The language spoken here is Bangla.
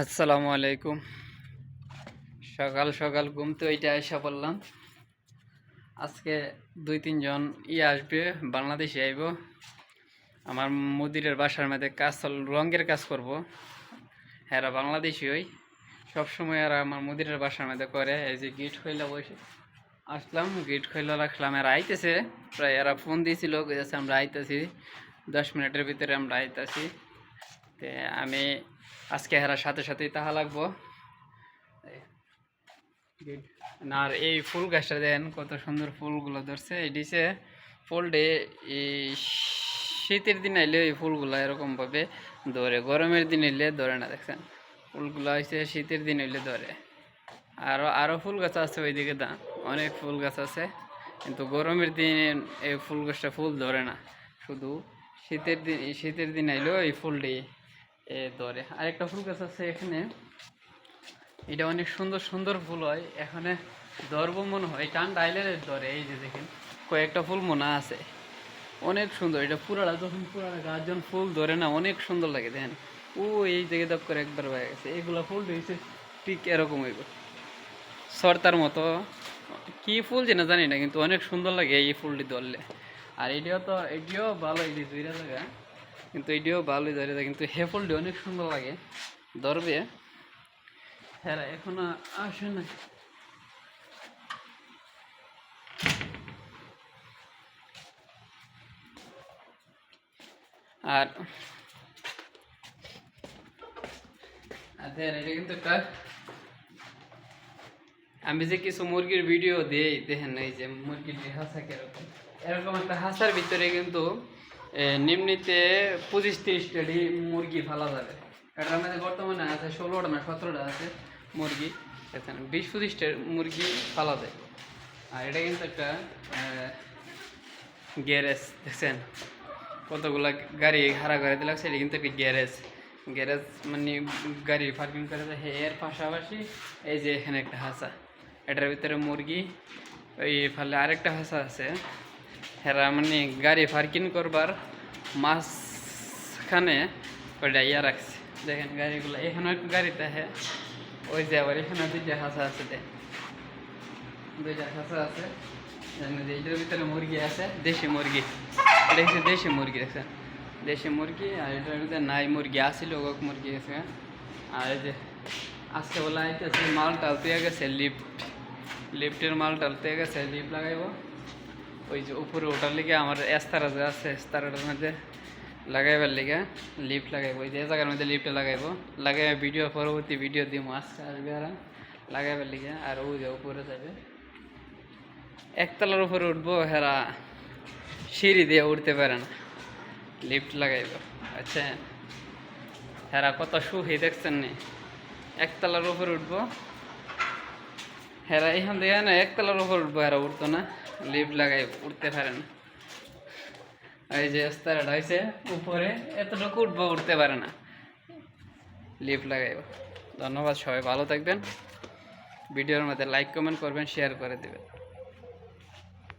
আসসালামু আলাইকুম। সকাল সকাল ঘুম তো ওইটা আসা পড়লাম। আজকে দুই তিনজন ই আসবে, বাংলাদেশে আইব। আমার মুদিরের বাসার মধ্যে কাজ রঙের কাজ করব। এরা বাংলাদেশি ওই। সবসময় এরা আমার মুদিরের বাসার মধ্যে করে। এই যে গিট খইলা বসে আসলাম গিট খইলা রাখলাম। এরা আইতেছে, প্রায় এরা ফোন দিয়েছিল আমরা আইতেছি। দশ মিনিটের ভিতরে আমরা আইতেছি। তে আমি আজকে হেরার সাথে সাথেই তাহা লাগবো। আর এই ফুল গাছটা দেন কত সুন্দর ফুলগুলো ধরছে। এই দিছে ফুলডে এই শীতের দিন আইলে এই ফুলগুলো এরকমভাবে ধরে, গরমের দিন এলে ধরে না, দেখছেন? ফুলগুলো হচ্ছে শীতের দিন হইলে ধরে। আরও আরও ফুল গাছ আছে ওইদিকে দা, অনেক ফুল গাছ আছে। কিন্তু গরমের দিন এই ফুল গাছটা ফুল ধরে না। শুধু শীতের দিন শীতের দিন আইলেও এই ফুলটি এ ধরে। আরেকটা ফুল গাছ আছে এখানে। এটা অনেক সুন্দর সুন্দর ফুল হয়। এখানে ধরব মনে হয়। ঠান্ডা আইলে ধরে, এই যে দেখেন, কয়েকটা ফুল মনে আছে। অনেক সুন্দর। এটা পুরাটা যখন পুরাটা যখন ফুল ধরে না, অনেক সুন্দর লাগে, দেখেন। ও, এই জায়গায় দপ করে একবার হয়ে গেছে। এগুলো ফুল হয়েছে ঠিক এরকম হইব। সর্তার মতো। কি ফুল যে না জানি না, কিন্তু অনেক সুন্দর লাগে এই ফুলটি ধরলে। আর এটিও তো, এটিও ভালো যে দুইটা জায়গা। কিন্তু এটিও ভালোই যায় কিন্তু হে ফুলটি অনেক সুন্দর লাগে। ধরবে। হ্যাঁ এখনও আসে না। আর এটা কিন্তু আমি যে কিছু মুরগির ভিডিও দিই, দেখেন এই যে মুরগির যে হাসা কীরকম। এরকম একটা হাসার ভিতরে কিন্তু নিম্নিতে পঁচিশ তিরিশটাটি মুরগি ফালা যাবে। এটার মধ্যে বর্তমানে আছে ষোলোটা না সতেরোটা আছে মুরগি। দেখেন, বিশ পঁচিশটা মুরগি ফালা যায়। আর এটা কিন্তু একটা গ্যারেজ, দেখছেন? কতগুলা গাড়ি ভাড়া করে দিলাম, সেটা কিন্তু একটা গ্যারেজ। গ্যারেজ মানে গাড়ি পার্কিং করে দেয়। এর পাশাপাশি এই যে এখানে একটা হাসা। এটার ভিতরে মুরগি ওই ফলে আরেকটা হাসা আছে। হেরা মানে গাড়ি পার্কিং করবার মাঝখানে ওইটা ইয়া রাখছে। দেখেন গাড়িগুলো, এখানে গাড়িতে হ্যাঁ ওই যে আবার এখানে দুইটা হাসা আছে দেখ দুইটা হাসা আছে। এটার ভিতরে মুরগি আছে, দেশি মুরগি। এটা হচ্ছে দেশি মুরগি, দেখছেন? দেশি মুরগি, আর এটার ভিতরে নাই মুরগি আসিল ওক মুরগি আছে। আর যে আজকে বলা আইতেছে মাল টালতে গেছে লিফট। লিফটের মাল টালতে গেছে, লিফট লাগাইব। ওই যে উপরে ওঠার লিগে আমার এস্তারা যে আছে এস্তারাটার মধ্যে লাগাইবার লিগে লিফ্ট লাগাইব। ওই যে জায়গার মধ্যে লিফটে লাগাইব। লাগাই ভিডিও পরবর্তী ভিডিও দিব আজকে আসবে আর লাগাইবার লিগে। আর ওই যে উপরে যাবে। একতলার উপরে উঠবো, হেরা সিঁড়ি দিয়ে উঠতে পারে না। লিফট লাগাইব। আচ্ছা হেরা কত সুখী দেখছেন নি? একতলার উপরে উঠবো। হেরা এখান থেকে না, একতলার উপর উঠবো, হেরা উঠতো না। লিফট লাগাই উঠতে পারেন এই যে স্তারা হয়েছে উপরে এতটুকু উঠবো উঠতে পারে না। লিফট লাগাইব। ধন্যবাদ সবাই, ভালো থাকবেন। ভিডিওর মধ্যে লাইক কমেন্ট করবেন শেয়ার করে দেবেন।